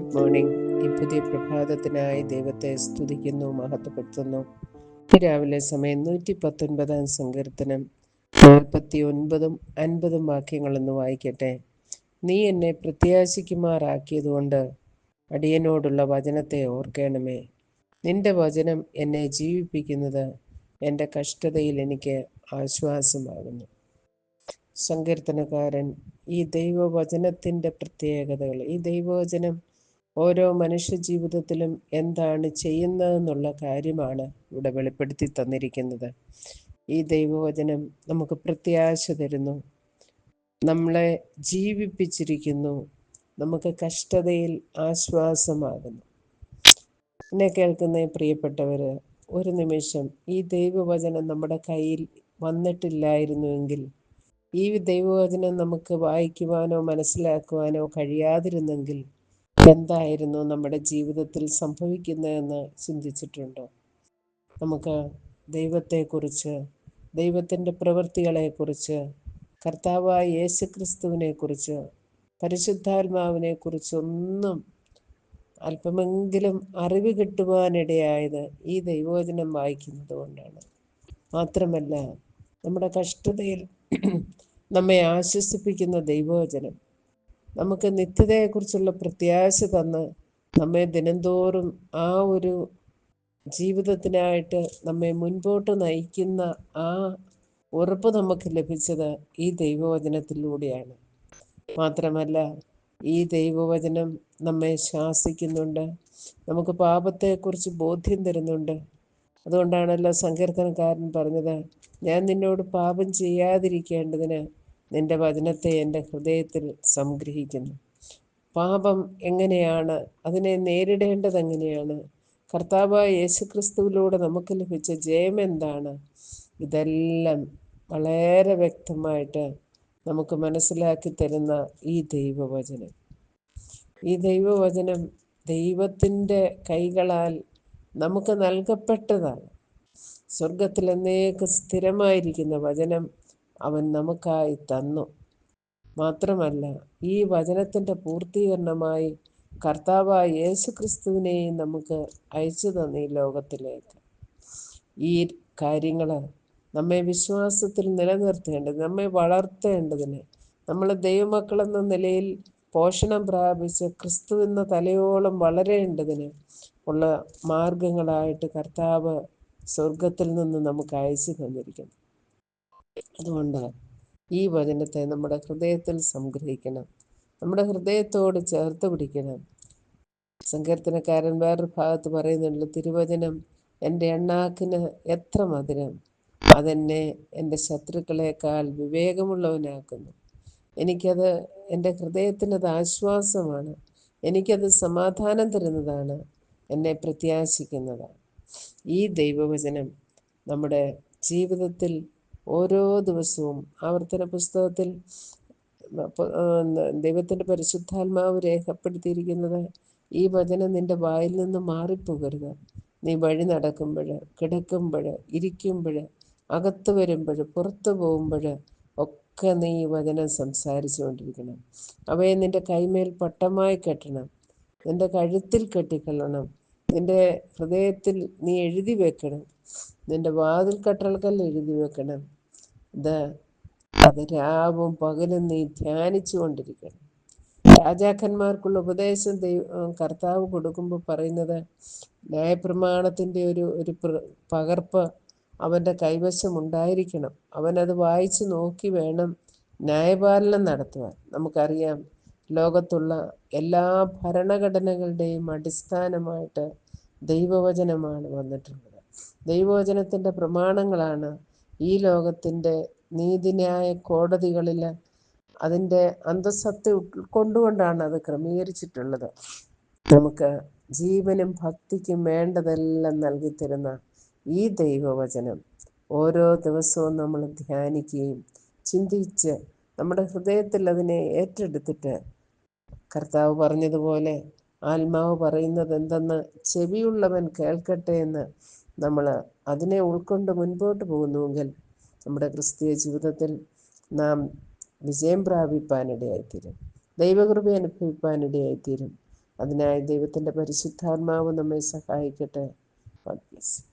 Good morning. ഈ പുതിയ പ്രഭാതത്തിനായി ദൈവത്തെ സ്തുതിക്കുന്നു മഹത്വപ്പെടുത്തുന്നു. രാവിലെ സമയം നൂറ്റി പത്തൊൻപതാം സങ്കീർത്തനം. നാൽപ്പത്തി ഒൻപതും അൻപതും വാക്യങ്ങളൊന്ന് വായിക്കട്ടെ. നീ എന്നെ പ്രത്യാശിക്കുമാറാക്കിയതുകൊണ്ട് അടിയനോടുള്ള വചനത്തെ ഓർക്കണമേ. നിന്റെ വചനം എന്നെ ജീവിപ്പിക്കുന്നത് എന്റെ കഷ്ടതയിൽ എനിക്ക് ആശ്വാസമാകുന്നു. സങ്കീർത്തനക്കാരൻ ഈ ദൈവവചനത്തിന്റെ പ്രത്യേകതകൾ ഈ ദൈവവചനം ഓരോ മനുഷ്യ ജീവിതത്തിലും എന്താണ് ചെയ്യുന്നതെന്നുള്ള കാര്യമാണ് ഇവിടെ വെളിപ്പെടുത്തി തന്നിരിക്കുന്നത്. ഈ ദൈവവചനം നമുക്ക് പ്രത്യാശ തരുന്നു. നമ്മളെ ജീവിപ്പിച്ചിരിക്കുന്നു. നമുക്ക് കഷ്ടതയിൽ ആശ്വാസമാകുന്നു. എന്നെ കേൾക്കുന്ന പ്രിയപ്പെട്ടവർ ഒരു നിമിഷം ഈ ദൈവവചനം നമ്മുടെ കയ്യിൽ വന്നിട്ടില്ലായിരുന്നുവെങ്കിൽ ഈ ദൈവവചനം നമുക്ക് വായിക്കുവാനോ മനസ്സിലാക്കുവാനോ കഴിയാതിരുന്നെങ്കിൽ എന്തായിരുന്നു നമ്മുടെ ജീവിതത്തിൽ സംഭവിക്കുന്നതെന്ന് ചിന്തിച്ചിട്ടുണ്ടോ? നമുക്ക് ദൈവത്തെക്കുറിച്ച് ദൈവത്തിന്റെ പ്രവൃത്തികളെക്കുറിച്ച് കർത്താവായ യേശു ക്രിസ്തുവിനെക്കുറിച്ച് പരിശുദ്ധാത്മാവിനെക്കുറിച്ചൊന്നും അല്പമെങ്കിലും അറിവ് കിട്ടുവാനിടയായത് ഈ ദൈവവചനം വായിക്കുന്നത് കൊണ്ടാണ്. മാത്രമല്ല നമ്മുടെ കഷ്ടതയിൽ നമ്മെ ആശ്വസിപ്പിക്കുന്ന ദൈവവചനം നമുക്ക് നിത്യതയെക്കുറിച്ചുള്ള പ്രത്യാശ തന്ന് നമ്മെ ദിനംതോറും ആ ഒരു ജീവിതത്തിനായിട്ട് നമ്മെ മുൻപോട്ട് നയിക്കുന്ന ആ ഉറപ്പ് നമുക്ക് ലഭിച്ചത് ഈ ദൈവവചനത്തിലൂടെയാണ്. മാത്രമല്ല ഈ ദൈവവചനം നമ്മെ ശാസിക്കുന്നുണ്ട്. നമുക്ക് പാപത്തെക്കുറിച്ച് ബോധ്യം തരുന്നുണ്ട്. അതുകൊണ്ടാണല്ലോ സങ്കീർത്തനക്കാരൻ പറഞ്ഞത് ഞാൻ നിന്നോട് പാപം ചെയ്യാതിരിക്കേണ്ടതിന് നിന്റെ വചനത്തെ എന്റെ ഹൃദയത്തിൽ സംഗ്രഹിക്കുന്നു. പാപം എങ്ങനെയാണ്? അതിനെ നേരിടേണ്ടത് എങ്ങനെയാണ്? കർത്താവായ യേശുക്രിസ്തുവിലൂടെ നമുക്ക് ലഭിച്ച ജയം എന്താണ്? ഇതെല്ലാം വളരെ വ്യക്തമായിട്ട് നമുക്ക് മനസ്സിലാക്കി തരുന്ന ഈ ദൈവവചനം. ഈ ദൈവവചനം ദൈവത്തിന്റെ കൈകളാൽ നമുക്ക് നൽകപ്പെട്ടതാണ്. സ്വർഗത്തിൽ എന്നേക്ക് സ്ഥിരമായിരിക്കുന്ന വചനം അവൻ നമുക്കായി തന്നു. മാത്രമല്ല ഈ വചനത്തിന്റെ പൂർത്തീകരണമായി കർത്താവായ യേശു ക്രിസ്തുവിനെയും നമുക്ക് അയച്ചു തന്നു ഈ ലോകത്തിലേക്ക്. ഈ കാര്യങ്ങൾ നമ്മെ വിശ്വാസത്തിൽ നിലനിർത്തേണ്ടത് നമ്മെ വളർത്തേണ്ടതിന് നമ്മൾ ദൈവമക്കളെന്ന നിലയിൽ പോഷണം പ്രാപിച്ച് ക്രിസ്തു എന്ന തലയോളം വളരേണ്ടതിന് ഉള്ള മാർഗങ്ങളായിട്ട് കർത്താവ് സ്വർഗത്തിൽ നിന്ന് നമുക്ക് അയച്ചു തന്നിരിക്കുന്നു. അതുകൊണ്ട് ഈ വചനത്തെ നമ്മുടെ ഹൃദയത്തിൽ സംഗ്രഹിക്കണം. നമ്മുടെ ഹൃദയത്തോട് ചേർത്ത് പിടിക്കണം. സങ്കീർത്തനക്കാരൻ വേറൊരു ഭാഗത്ത് പറയുന്നുണ്ട് തിരുവചനം എന്റെ എണ്ണാക്കിന് എത്ര മധുരം. അതെന്നെ എന്റെ ശത്രുക്കളെക്കാൾ വിവേകമുള്ളവനാക്കുന്നു. എനിക്കത് എന്റെ ഹൃദയത്തിനത് ആശ്വാസമാണ്. എനിക്കത് സമാധാനം തരുന്നതാണ് എന്നെ പ്രത്യാശിക്കുന്നതാണ്. ഈ ദൈവവചനം നമ്മുടെ ജീവിതത്തിൽ ഓരോ ദിവസവും ആവർത്തന പുസ്തകത്തിൽ ദൈവത്തിന്റെ പരിശുദ്ധാത്മാവ് രേഖപ്പെടുത്തിയിരിക്കുന്നത് ഈ വചനം നിന്റെ വായിൽ നിന്ന് മാറിപ്പോകരുത്. നീ വഴി നടക്കുമ്പോൾ കിടക്കുമ്പോൾ ഇരിക്കുമ്പോൾ അകത്ത് വരുമ്പോൾ പുറത്തു പോകുമ്പോൾ ഒക്കെ നീ ഈ വചനം സംസാരിച്ചു കൊണ്ടിരിക്കണം. അവയെ നിന്റെ കൈമേൽ പട്ടമായി കെട്ടണം. നിന്റെ കഴുത്തിൽ കെട്ടിക്കൊള്ളണം. നിന്റെ ഹൃദയത്തിൽ നീ എഴുതി വെക്കണം. നിന്റെ വാതിൽ കട്ടൾക്കൽ എഴുതി വെക്കണം. ഇത് അത് രാവും പകലും നീ ധ്യാനിച്ചു കൊണ്ടിരിക്കണം. രാജാക്കന്മാർക്കുള്ള ഉപദേശം ദൈവം കർത്താവ് കൊടുക്കുമ്പോൾ പറയുന്നത് ന്യായപ്രമാണത്തിന്റെ ഒരു ഒരു പകർപ്പ് അവന്റെ കൈവശം ഉണ്ടായിരിക്കണം. അവനത് വായിച്ചു നോക്കി വേണം ന്യായപാലനം നടത്തുവാൻ. നമുക്കറിയാം ലോകത്തുള്ള എല്ലാ ഭരണഘടനകളുടെയും അടിസ്ഥാനമായിട്ട് ദൈവവചനമാണ് വന്നിട്ടുള്ളത്. ദൈവവചനത്തിന്റെ പ്രമാണങ്ങളാണ് ഈ ലോകത്തിന്റെ നീതിന്യായ കോടതികളിൽ അതിന്റെ അന്തസ്സത്തെ ഉൾക്കൊണ്ടുകൊണ്ടാണ് അത് ക്രമീകരിച്ചിട്ടുള്ളത്. നമുക്ക് ജീവനും ഭക്തിക്കും വേണ്ടതെല്ലാം നൽകിത്തരുന്ന ഈ ദൈവവചനം ഓരോ ദിവസവും നമ്മൾ ധ്യാനിക്കുകയും ചിന്തിച്ച് നമ്മുടെ ഹൃദയത്തിൽ അതിനെ ഏറ്റെടുത്തിട്ട് കർത്താവ് പറഞ്ഞതുപോലെ ആത്മാവ് പറയുന്നത് എന്തെന്ന് ചെവിയുള്ളവൻ കേൾക്കട്ടെ എന്ന് നമ്മൾ അതിനെ ഉൾക്കൊണ്ട് മുൻപോട്ട് പോകുന്നുവെങ്കിൽ നമ്മുടെ ക്രിസ്തീയ ജീവിതത്തിൽ നാം വിജയം പ്രാപിപ്പാനിടയായിത്തീരും. ദൈവകൃപ അനുഭവിപ്പാനിടയായിത്തീരും. അതിനായി ദൈവത്തിന്റെ പരിശുദ്ധാത്മാവ് നമ്മെ സഹായിക്കട്ടെ. God bless